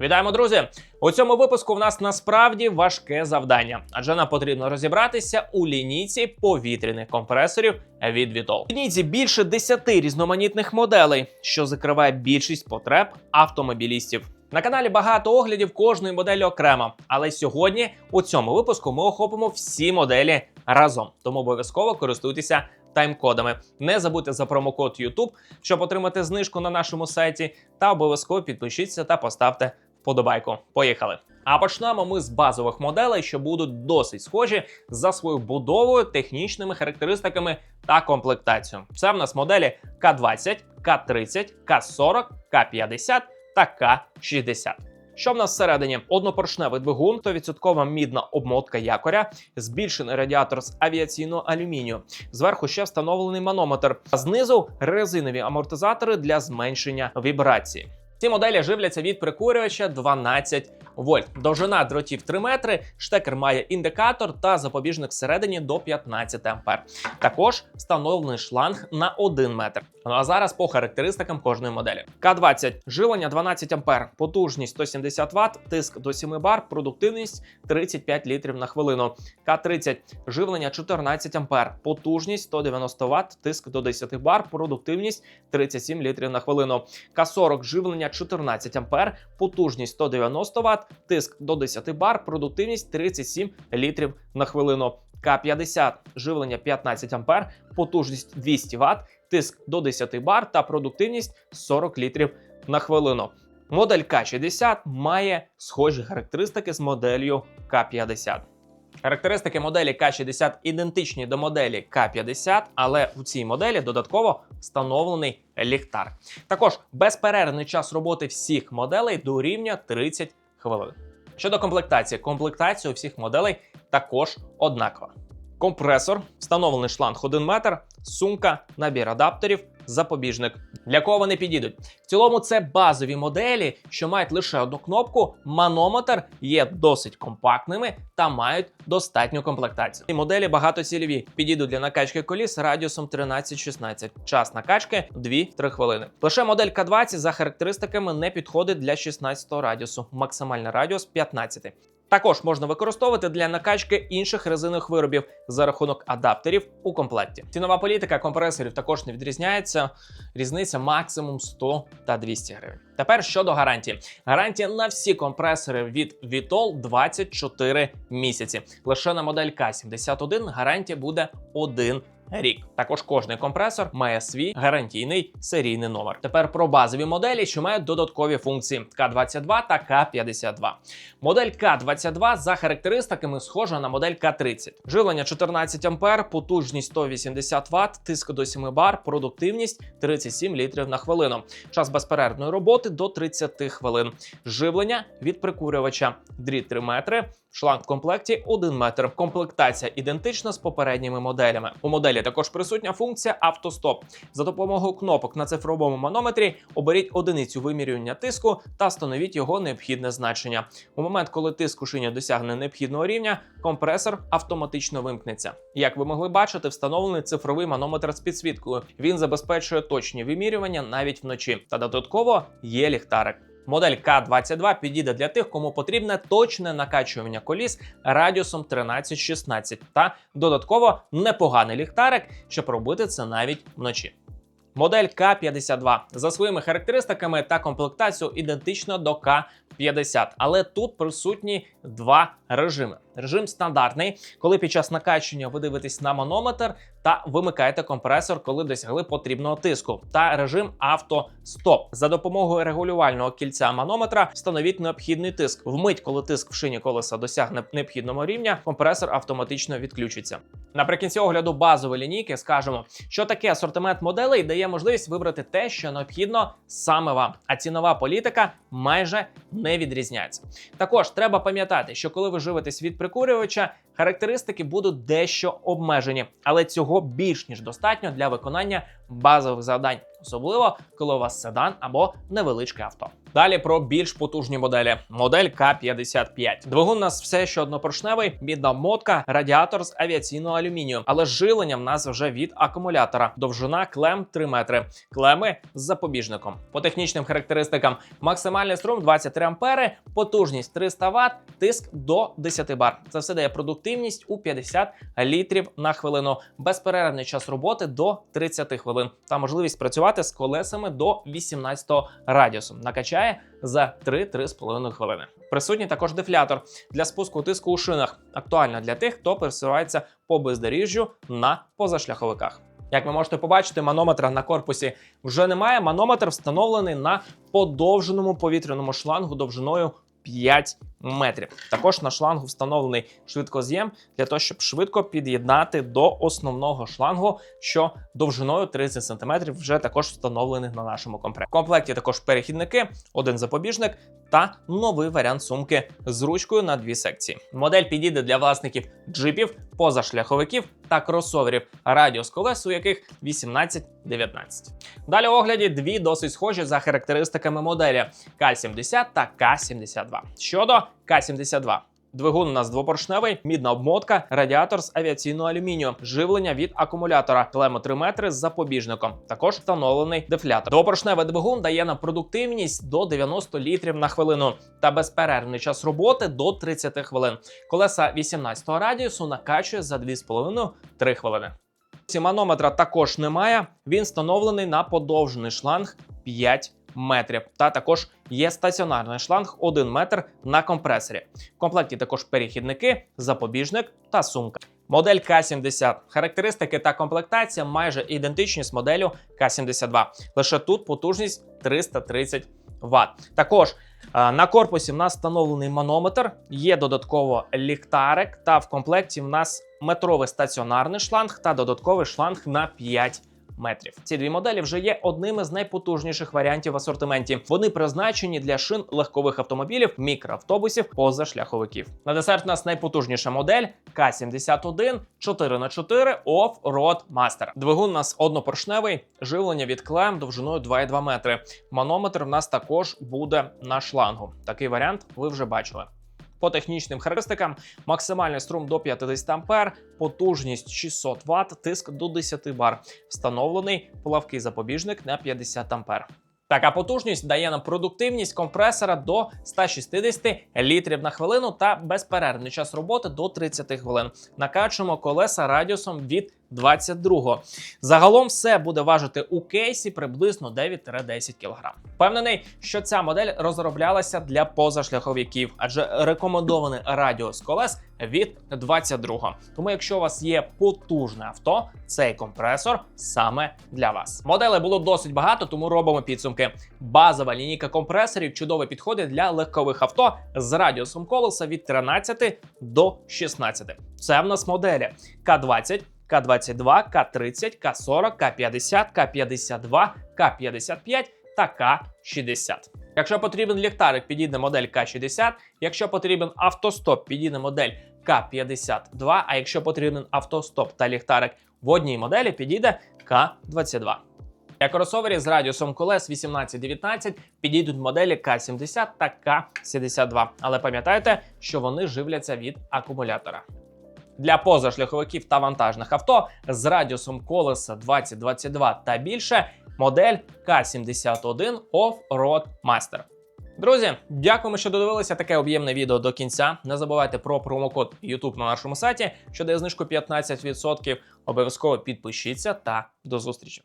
Вітаємо, друзі! У цьому випуску в нас насправді важке завдання, адже нам потрібно розібратися у лінійці повітряних компресорів від Vitol. В лінійці більше 10 різноманітних моделей, що закриває більшість потреб автомобілістів. На каналі багато оглядів кожної моделі окремо, але сьогодні у цьому випуску ми охопимо всі моделі разом. Тому обов'язково користуйтеся тайм-кодами. Не забудьте за промокод YouTube, щоб отримати знижку на нашому сайті, та обов'язково підпишіться та поставте вподобайку. Поїхали! А почнемо ми з базових моделей, що будуть досить схожі за своєю будовою, технічними характеристиками та комплектацією. Це в нас моделі К20, К30, К40, К50 та К60. Що в нас всередині? Однопоршневий двигун, 100% мідна обмотка якоря, збільшений радіатор з авіаційного алюмінію. Зверху ще встановлений манометр, а знизу резинові амортизатори для зменшення вібрації. Ці моделі живляться від прикурювача 12 вольт. Довжина дротів 3 метри, штекер має індикатор та запобіжник всередині до 15 ампер. Також встановлений шланг на 1 метр. Ну а зараз по характеристикам кожної моделі. К20 живлення 12 ампер, потужність 170 Вт, тиск до 7 бар, продуктивність 35 літрів на хвилину. К30 живлення 14 ампер, потужність 190 Вт, тиск до 10 бар, продуктивність 37 літрів на хвилину. К40 живлення 14 ампер, потужність 190 Вт, тиск до 10 бар, продуктивність 37 літрів на хвилину. К50 живлення 15 ампер, потужність 200 Вт, тиск до 10 бар та продуктивність 40 літрів на хвилину. Модель К60 має схожі характеристики з моделлю К50. Характеристики моделі К60 ідентичні до моделі К50, але у цій моделі додатково встановлений ліхтар. Також безперервний час роботи всіх моделей дорівнює 30 хвилин. Щодо комплектації, комплектація у всіх моделей також однакова. Компресор, встановлений шланг 1 метр, сумка, набір адаптерів, запобіжник. Для кого вони підійдуть? В цілому це базові моделі, що мають лише одну кнопку. Манометр є досить компактними та мають достатню комплектацію. І моделі багатоцільові підійдуть для накачки коліс радіусом 13-16. Час накачки 2-3 хвилини. Лише модель К20 за характеристиками не підходить для 16 радіусу. Максимальний радіус 15. Також можна використовувати для накачки інших резинових виробів за рахунок адаптерів у комплекті. Цінова політика компресорів також не відрізняється. Різниця максимум 100 та 200 гривень. Тепер щодо гарантії. Гарантія на всі компресори від Vitol 24 місяці. Лише на модель К71 гарантія буде 1 Рік також кожний компресор має свій гарантійний серійний номер. Тепер про базові моделі, що мають додаткові функції К22 та К52. Модель К22 за характеристиками схожа на модель К30. Живлення 14 ампер, потужність 180 Вт, тиск до 7 бар, продуктивність 37 літрів на хвилину. Час безперервної роботи до 30 хвилин. Живлення від прикурювача дріт 3 метри. Шланг в комплекті 1 метр. Комплектація ідентична з попередніми моделями. У моделі також присутня функція автостоп. За допомогою кнопок на цифровому манометрі оберіть одиницю вимірювання тиску та встановіть його необхідне значення. У момент, коли тиск у шині досягне необхідного рівня, компресор автоматично вимкнеться. Як ви могли бачити, встановлений цифровий манометр з підсвіткою. Він забезпечує точні вимірювання навіть вночі. Та додатково є ліхтарик. Модель К22 підійде для тих, кому потрібне точне накачування коліс радіусом 13-16 та додатково непоганий ліхтарик, щоб робити це навіть вночі. Модель К52 за своїми характеристиками та комплектацією ідентична до К50, але тут присутні два режими. Режим стандартний, коли під час накачування ви дивитесь на манометр та вимикаєте компресор, коли досягли потрібного тиску. Та режим автостоп. За допомогою регулювального кільця манометра встановіть необхідний тиск. Вмить, коли тиск в шині колеса досягне необхідного рівня, компресор автоматично відключиться. Наприкінці огляду базової лінійки скажемо, що таке асортимент моделей дає можливість вибрати те, що необхідно саме вам. А цінова політика майже не відрізняється. Також треба пам'ятати, що коли ви живетесь від прикурювача, характеристики будуть дещо обмежені, але цього більш ніж достатньо для виконання базових завдань, особливо коли у вас седан або невеличке авто. Далі про більш потужні моделі. Модель К-55. Двигун у нас все ще однопоршневий, мідна мотка, радіатор з авіаційного алюмінію, але живлення в нас вже від акумулятора. Довжина клем 3 метри, клеми з запобіжником. По технічним характеристикам максимальний струм 23 ампери, потужність 300 Вт, тиск до 10 бар. Це все дає продуктивність у 50 літрів на хвилину, безперервний час роботи до 30 хвилин та можливість працювати з колесами до 18 радіусу. Накачає за 3-3,5 хвилини. Присутній також дефлятор для спуску тиску у шинах. Актуально для тих, хто пересувається по бездоріжжю на позашляховиках. Як ви можете побачити, манометра на корпусі вже немає. Манометр встановлений на подовженому повітряному шлангу довжиною 5 метрів. Також на шлангу встановлений швидкоз'єм для того, щоб швидко під'єднати до основного шлангу, що довжиною 30 см вже також встановлений на нашому комплекті. В комплекті також перехідники, один запобіжник та новий варіант сумки з ручкою на дві секції. Модель підійде для власників джипів, позашляховиків та кросоверів, радіус колес у яких 18-19. Далі у огляді дві досить схожі за характеристиками моделі К-70 та К-72. Щодо К-72. Двигун у нас двопоршневий, мідна обмотка, радіатор з авіаційного алюмінію, живлення від акумулятора, клемо 3 метри з запобіжником. Також встановлений дефлятор. Двопоршневий двигун дає нам продуктивність до 90 літрів на хвилину та безперервний час роботи до 30 хвилин. Колеса 18 радіусу накачує за 2,5-3 хвилини. Ці манометра також немає. Він встановлений на подовжений шланг 5 метрів. Та також є стаціонарний шланг 1 метр на компресорі. В комплекті також перехідники, запобіжник та сумка. Модель К-70. Характеристики та комплектація майже ідентичні з моделлю К-72. Лише тут потужність 330 Вт. Також е, на корпусі в нас встановлений манометр, є додатково ліхтарик, та в комплекті в нас метровий стаціонарний шланг та додатковий шланг на 5 метрів. Ці дві моделі вже є одними з найпотужніших варіантів в асортименті. Вони призначені для шин легкових автомобілів, мікроавтобусів, позашляховиків. На десерт у нас найпотужніша модель К-71 4х4 Off-Road Master. Двигун у нас однопоршневий, живлення від клем довжиною 2,2 метри. Манометр в нас також буде на шлангу. Такий варіант ви вже бачили. По технічним характеристикам максимальний струм до 50 ампер, потужність 600 Вт, тиск до 10 бар. Встановлений плавкий запобіжник на 50 ампер. Така потужність дає нам продуктивність компресора до 160 літрів на хвилину та безперервний час роботи до 30 хвилин. Накачуємо колеса радіусом від 22. Загалом все буде важити у кейсі приблизно 9-10 кг. Впевнений, що ця модель розроблялася для позашляховиків, адже рекомендований радіус колес від 22. Тому, якщо у вас є потужне авто, цей компресор саме для вас. Моделей було досить багато, тому робимо підсумки. Базова лінійка компресорів чудово підходить для легкових авто з радіусом колеса від 13 до 16. Це в нас моделі К20. К22, К30, К40, К50, К52, К55 та К60. Якщо потрібен ліхтарик, підійде модель К60. Якщо потрібен автостоп, підійде модель К52. А якщо потрібен автостоп та ліхтарик в одній моделі, підійде К22. Для кросоверів з радіусом колес 18-19 підійдуть моделі К70 та К72. Але пам'ятайте, що вони живляться від акумулятора. Для позашляховиків та вантажних авто з радіусом колеса 20-22 та більше модель К71 Off-Road Master. Друзі, дякуємо, що додивилися таке об'ємне відео до кінця. Не забувайте про промокод YouTube на нашому сайті, що дає знижку 15%. Обов'язково підпишіться та до зустрічі.